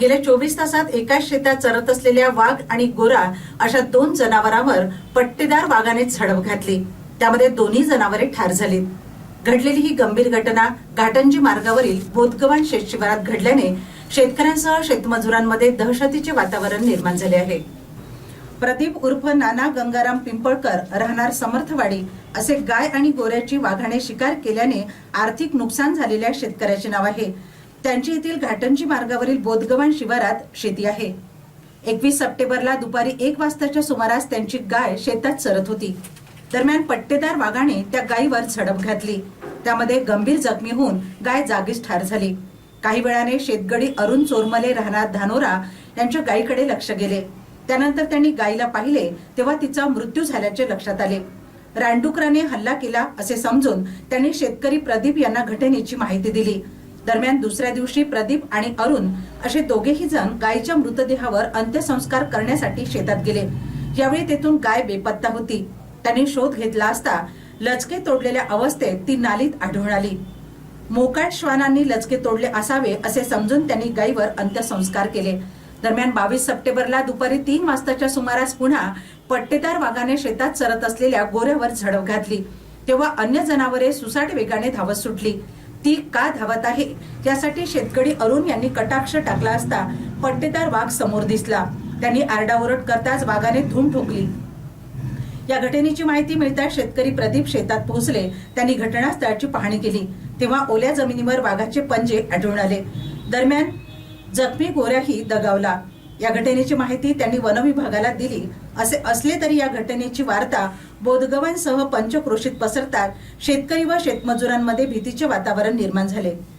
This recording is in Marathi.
गेल्या चोवीस तासात एकाच शेतात चरत असलेल्या वाघ आणि गोरा अशा दोन जनावरांवर पट्टेदार वाघाने झडप घातली. त्यामध्ये दोन्ही जनावरे ठार झाली घडलेली ही गंभीर घटना घाटंजी मार्गावरील बोधगवान शेतशिवारात घडल्याने शेतकऱ्यांसह शेतमजुरांमध्ये दहशतीचे वातावरण निर्माण झाले आहे. प्रदीप उर्फ नाना गंगाराम पिंपळकर राहणार समर्थवाडी असे गाय आणि गोऱ्याची वाघाने शिकार केल्याने आर्थिक नुकसान झालेल्या शेतकऱ्याचे नाव आहे. त्यांची येथील घाटंजी मार्गावरील बोधगवान शिवारात शेती आहे. एकवीस सप्टेंबरला दुपारी एक वाजताच्या सुमारास त्यांची गाय शेतात चरत होती. दरम्यान पट्टेदार वाघाने त्या गायीवर झडप घातली. त्यामध्ये गंभीर जखमी होऊन गाय जागीच ठार झाली. काही वेळाने शेतगडी अरुण चोरमले राहणार धानोरा यांच्या गायीकडे लक्ष गेले. त्यानंतर त्यांनी गायीला पाहिले तेव्हा तिचा मृत्यू झाल्याचे लक्षात आले. रानडुकराने हल्ला केला असे समजून त्यांनी शेतकरी प्रदीप यांना घटनेची माहिती दिली. दरम्यान दुसऱ्या दिवशी प्रदीप आणि अरुण असे दोघेही जण गायीच्या मृतदेहावर अंत्यसंस्कार करण्यासाठी शेतात गेले. यावेळी तेथून गाय बेपत्ता होती. त्यांनी शोध घेतला असता लचके तोडलेल्या अवस्थेत ती नालीत आढळून आली. मोकाट श्वानांनी लचके तोडले असावे असे समजून त्यांनी गायीवर अंत्यसंस्कार केले. दरम्यान बावीस सप्टेंबरला दुपारी तीन वाजताच्या सुमारास पुन्हा पट्टेदार वाघाने शेतात चरत असलेल्या गोऱ्यावर झडप घातली. तेव्हा अन्य जनावरे सुसाट वेगाने धावत सुटली. ती का धावत आहे? यासाठी शेतकरी अरुण यांनी कटाक्ष टाकला असता पट्टेदार वाघ समोर दिसला. त्यांनी आरडाओरड करताच वाघाने धूम ठोकली. या घटनेची माहिती मिळताच शेतकरी प्रदीप शेतात पोहोचले. त्यांनी घटनास्थळाची पाहणी केली. तेव्हा ओल्या जमिनीवर वाघाचे पंजे आढळून आले. दरम्यान जखमी गोऱ्याही दगावला. या घटनेची माहिती त्यांनी वनविभागाला दिली. असे असले तरी या घटनेची वार्ता बोधगवांसह पंचक्रोशीत पसरतात. शेतकरी व शेतमजुरांमध्ये भीतीचे वातावरण निर्माण झाले.